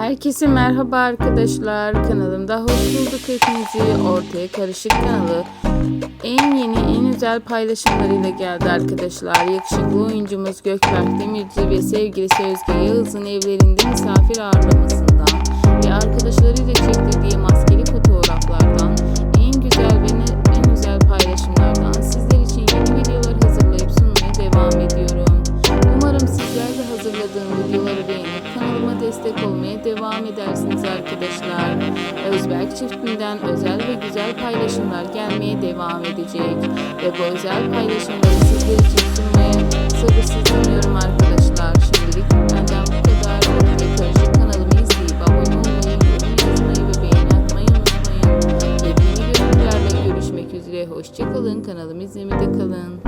Herkese merhaba arkadaşlar. Kanalımda hoş bulduk hepinizi. Ortaya Karışık kanalı en yeni en özel paylaşımlarıyla geldi arkadaşlar. Yakışıklı oyuncumuz Gökberk Demirci ve sevgilisi Özge Yağız'ın evlerinde misafir ağırlamasından ve arkadaşlarıyla çektirdiği maskeli fotoğraflardan en güzel ve en özel paylaşımlardan sizler için yeni videolar hazırlayıp sunmaya devam ediyorum. Umarım sizler de hazırladığım kanalıma destek olmaya devam edersiniz arkadaşlar. Özberk çiftinden özel ve güzel paylaşımlar gelmeye devam edecek. Ve bu özel paylaşımları sizler için sunmaya sabırsızlanıyorum arkadaşlar. Şimdilik benden bu kadar. Ve karışık kanalımı izleyip abone olmayı, yorum yazmayı ve beğeni atmayı unutmayın. Yepyeni görüntülerle görüşmek üzere. Hoşçakalın. Kanalımı izlemede kalın.